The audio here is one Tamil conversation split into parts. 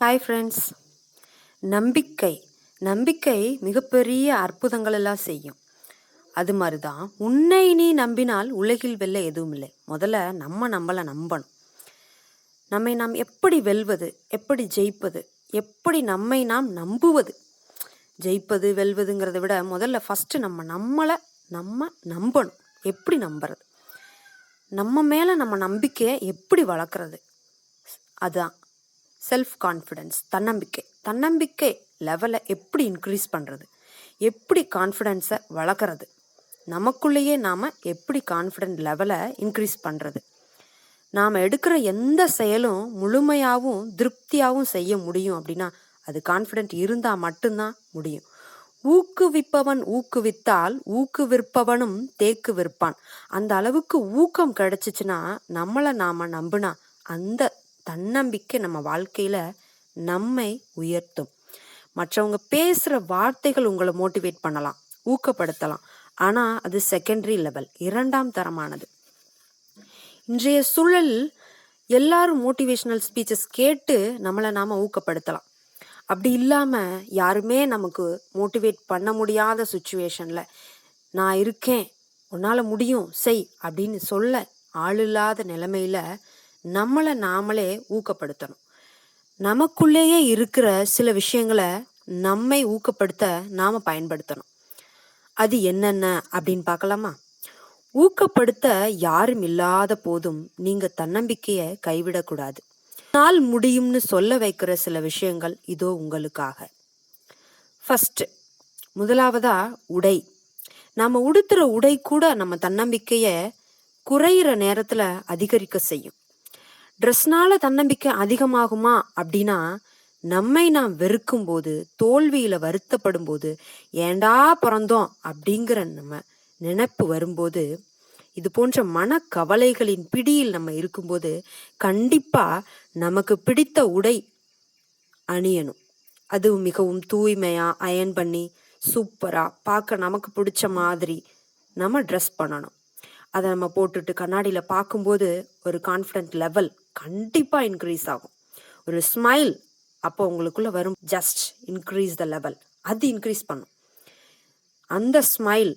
ஹாய் ஃப்ரெண்ட்ஸ் நம்பிக்கை. நம்பிக்கை மிகப்பெரிய அற்புதங்கள் எல்லாம் செய்யும். அது மாதிரி தான் உன்னை நீ நம்பினால் உலகில் வெல்ல எதுவும் இல்லை. முதல்ல நம்ம நம்மளை நம்பணும். நம்மை நாம் எப்படி வெல்வது? எப்படி ஜெயிப்பது? எப்படி நம்மை நாம் நம்புவது? ஜெயிப்பது வெல்வதுங்கிறத விட முதல்ல ஃபஸ்ட்டு நம்ம நம்மளை நம்ம நம்பணும். எப்படி நம்புறது? நம்ம மேலே நம்ம நம்பிக்கையை எப்படி வளர்க்குறது? அதுதான் செல்ஃப் கான்ஃபிடென்ஸ் தன்னம்பிக்கை தன்னம்பிக்கை லெவலை எப்படி இன்க்ரீஸ் பண்ணுறது எப்படி கான்ஃபிடென்ஸை வளர்க்குறது? நமக்குள்ளேயே நாம் எப்படி கான்ஃபிடென்ட் லெவலை இன்க்ரீஸ் பண்ணுறது நாம் எடுக்கிற எந்த செயலும் முழுமையாகவும் திருப்தியாகவும் செய்ய முடியும் அப்படின்னா அது கான்ஃபிடென்ட் இருந்தால் மட்டும்தான் முடியும். ஊக்குவிப்பவன் ஊக்குவித்தால் ஊக்குவிற்பவனும் தேக்கு விற்பான். அந்த அளவுக்கு ஊக்கம் கிடைச்சிச்சுன்னா நம்மளை நாம் நம்பினா அந்த தன்னம்பிக்கை நம்ம வாழ்க்கையில் நம்மை உயர்த்தும். மற்றவங்க பேசுகிற வார்த்தைகள் உங்களை மோட்டிவேட் பண்ணலாம் ஊக்கப்படுத்தலாம். ஆனால் அது செகண்டரி லெவல் இரண்டாம் தரமானது. இன்றைய சூழல் எல்லாரும் மோட்டிவேஷனல் ஸ்பீச்சஸ் கேட்டு நம்மளை நாம ஊக்கப்படுத்தலாம். அப்படி இல்லாமல் யாருமே நமக்கு மோட்டிவேட் பண்ண முடியாத சுச்சுவேஷனில் நான் இருக்கேன் உன்னால் முடியும் செய் அப்படின்னு சொல்ல ஆள் இல்லாத நிலைமையில நம்மளை நாமளே ஊக்கப்படுத்தணும். நமக்குள்ளேயே இருக்கிற சில விஷயங்களை நம்மை ஊக்கப்படுத்த நாம் பயன்படுத்தணும். அது என்னென்ன அப்படின்னு பார்க்கலாமா? ஊக்கப்படுத்த யாரும் இல்லாத போதும் நீங்கள் தன்னம்பிக்கையை கைவிடக்கூடாது. நாள் முடியும்னு சொல்ல வைக்கிற சில விஷயங்கள் இதோ உங்களுக்காக. ஃபஸ்ட்டு முதலாவதா உடை. நம்ம உடுத்துகிற உடை கூட நம்ம தன்னம்பிக்கையை குறையிற நேரத்தில் அதிகரிக்க செய்யும். ட்ரெஸ்னால தன்னம்பிக்கை அதிகமாகுமா அப்படின்னா நம்மை நாம் வெறுக்கும் போது தோல்வியில வருத்தப்படும் போது ஏண்டா பிறந்தோம்? அப்படிங்கிற நம்ம நினைப்பு வரும்போது இது போன்ற மனக்கவலைகளின் பிடியில் நம்ம இருக்கும்போது கண்டிப்பா நமக்கு பிடித்த உடை அணியணும். அது மிகவும் தூய்மையா அயன் பண்ணி சூப்பரா பார்க்க நமக்கு பிடிச்ச மாதிரி நம்ம ட்ரெஸ் பண்ணணும். அதை நம்ம போட்டுட்டு கண்ணாடியில் பார்க்கும்போது ஒரு கான்ஃபிடென்ட் லெவல் கண்டிப்பாக இன்க்ரீஸ் ஆகும். ஒரு ஸ்மைல் அப்போ உங்களுக்குள்ளே வரும் ஜஸ்ட் இன்க்ரீஸ் த லெவல் அது இன்க்ரீஸ் பண்ணும். அந்த ஸ்மைல்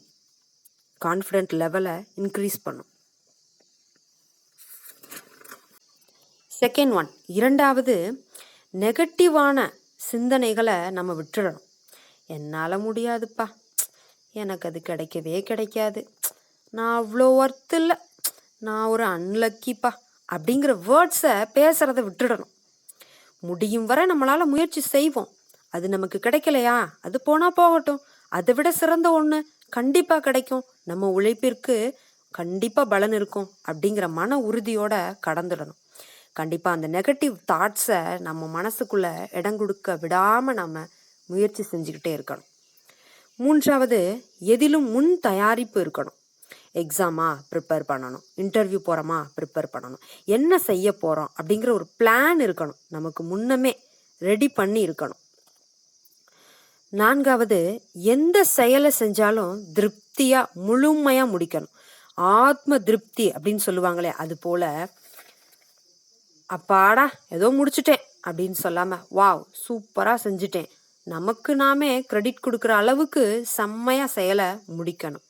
கான்ஃபிடென்ட் லெவலை இன்க்ரீஸ் பண்ணும். செகண்ட் ஒன் இரண்டாவது நெகட்டிவான சிந்தனைகளை நம்ம விட்டுடணும் என்னால் முடியாதுப்பா. எனக்கு அது கிடைக்கவே கிடைக்காது. நான் அவ்வளோ ஒர்த் இல்லை. நான் ஒரு அன்லக்கிப்பா அப்படிங்கிற வேர்ட்ஸை பேசுகிறத விட்டுடணும். முடியும் வரை நம்மளால் முயற்சி செய்வோம். அது நமக்கு கிடைக்கலையா? அது போனால் போகட்டும். அதை விட சிறந்த ஒன்று கண்டிப்பாக கிடைக்கும். நம்ம உழைப்பிற்கு கண்டிப்பாக பலன் இருக்கும் அப்படிங்கிற மன உறுதியோட கடந்துடணும். கண்டிப்பாக அந்த நெகட்டிவ் தாட்ஸை நம்ம மனசுக்குள்ளே இடம் கொடுக்க விடாமல் நம்ம முயற்சி செஞ்சுக்கிட்டே இருக்கணும். மூன்றாவது எதிலும் முன் தயாரிப்பு இருக்கணும். எக்ஸாமா ப்ரிப்பேர் பண்ணணும். இன்டர்வியூ போகிறோமா ப்ரிப்பேர் பண்ணணும். என்ன செய்ய போகிறோம் அப்படிங்கிற ஒரு பிளான் இருக்கணும். நமக்கு முன்னமே ரெடி பண்ணி இருக்கணும். நான்காவது எந்த செயலை செஞ்சாலும் திருப்தியாக முழுமையாக முடிக்கணும். ஆத்ம திருப்தி அப்படின்னு சொல்லுவாங்களே அது போல் அப்பாடா ஏதோ முடிச்சுட்டேன் அப்படின்னு சொல்லாமல் வாவ் சூப்பராக செஞ்சுட்டேன். நமக்கு நாமே கிரெடிட் கொடுக்குற அளவுக்கு செம்மையாக செயலை முடிக்கணும்.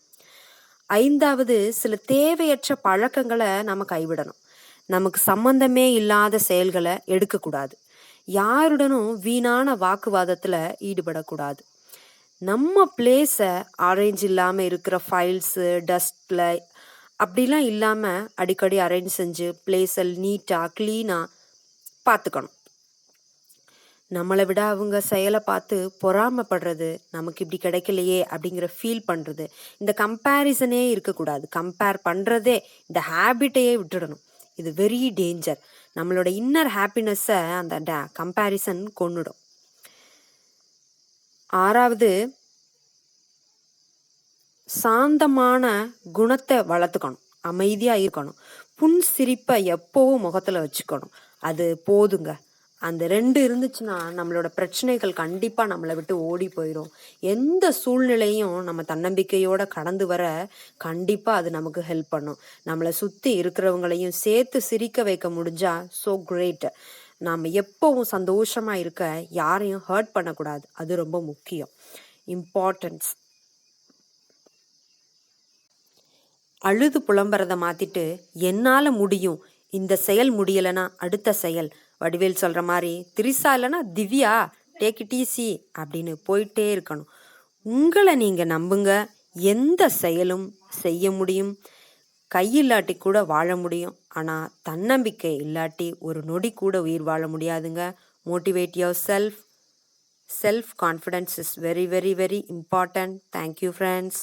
ஐந்தாவது சில தேவையற்ற பழக்கங்களை நம்ம கைவிடணும். நமக்கு சம்பந்தமே இல்லாத செயல்களை எடுக்கக்கூடாது. யாருடனும் வீணான வாக்குவாதத்தில் ஈடுபடக்கூடாது. நம்ம பிளேஸை அரேஞ்ச் இல்லாமல் இருக்கிற ஃபைல்ஸு டஸ்ட்டில் அப்படிலாம் இல்லாமல் அடிக்கடி அரேஞ்ச் செஞ்சு பிளேஸை நீட்டாக க்ளீனாக பார்த்துக்கணும். நம்மளை விட அவங்க செயலை பார்த்து பொறாமப்படுறது நமக்கு இப்படி கிடைக்கலையே அப்படிங்கிற ஃபீல் பண்ணுறது இந்த கம்பேரிசனே இருக்கக்கூடாது. கம்பேர் பண்ணுறதே இந்த ஹேபிட்டையே விட்டுடணும். இது வெரி டேஞ்சர் நம்மளோட இன்னர் ஹாப்பினஸ்ஸை அந்த டே கம்பேரிசன் கொன்னுடும். ஆறாவது சாந்தமான குணத்தை வளர்த்துக்கணும். அமைதியாக இருக்கணும். புன் சிரிப்பை எப்போவும் முகத்தில் வச்சுக்கணும். அது போதுங்க. அந்த ரெண்டு இருந்துச்சுன்னா நம்மளோட பிரச்சனைகள் கண்டிப்பாக நம்மளை விட்டு ஓடி போயிடும் எந்த சூழ்நிலையும் நம்ம தன்னம்பிக்கையோட கடந்து வர கண்டிப்பாக அது நமக்கு ஹெல்ப் பண்ணும். நம்மளை சுற்றி இருக்கிறவங்களையும் சேர்த்து சிரிக்க வைக்க முடிஞ்சா ஸோ கிரேட் நாம் எப்பவும் சந்தோஷமாக இருக்க யாரையும் ஹர்ட் பண்ணக்கூடாது. அது ரொம்ப முக்கியம். இம்பார்ட்டன்ஸ் அழுது புலம்புறதை மாற்றிட்டு என்னால் முடியும்? இந்த செயல் முடியலைன்னா அடுத்த செயல். வடிவேல் சொல்கிற மாதிரி திரிசா இல்லைன்னா திவ்யா டேக் இட் ஈஸி அப்படின்னு போயிட்டே இருக்கணும். உங்களை நீங்கள் நம்புங்க. எந்த செயலும் செய்ய முடியும். கையில்லாட்டி கூட வாழ முடியும். ஆனால் தன்னம்பிக்கை இல்லாட்டி ஒரு நொடி கூட உயிர் வாழ முடியாதுங்க. Motivate yourself self confidence is very very very important thank you friends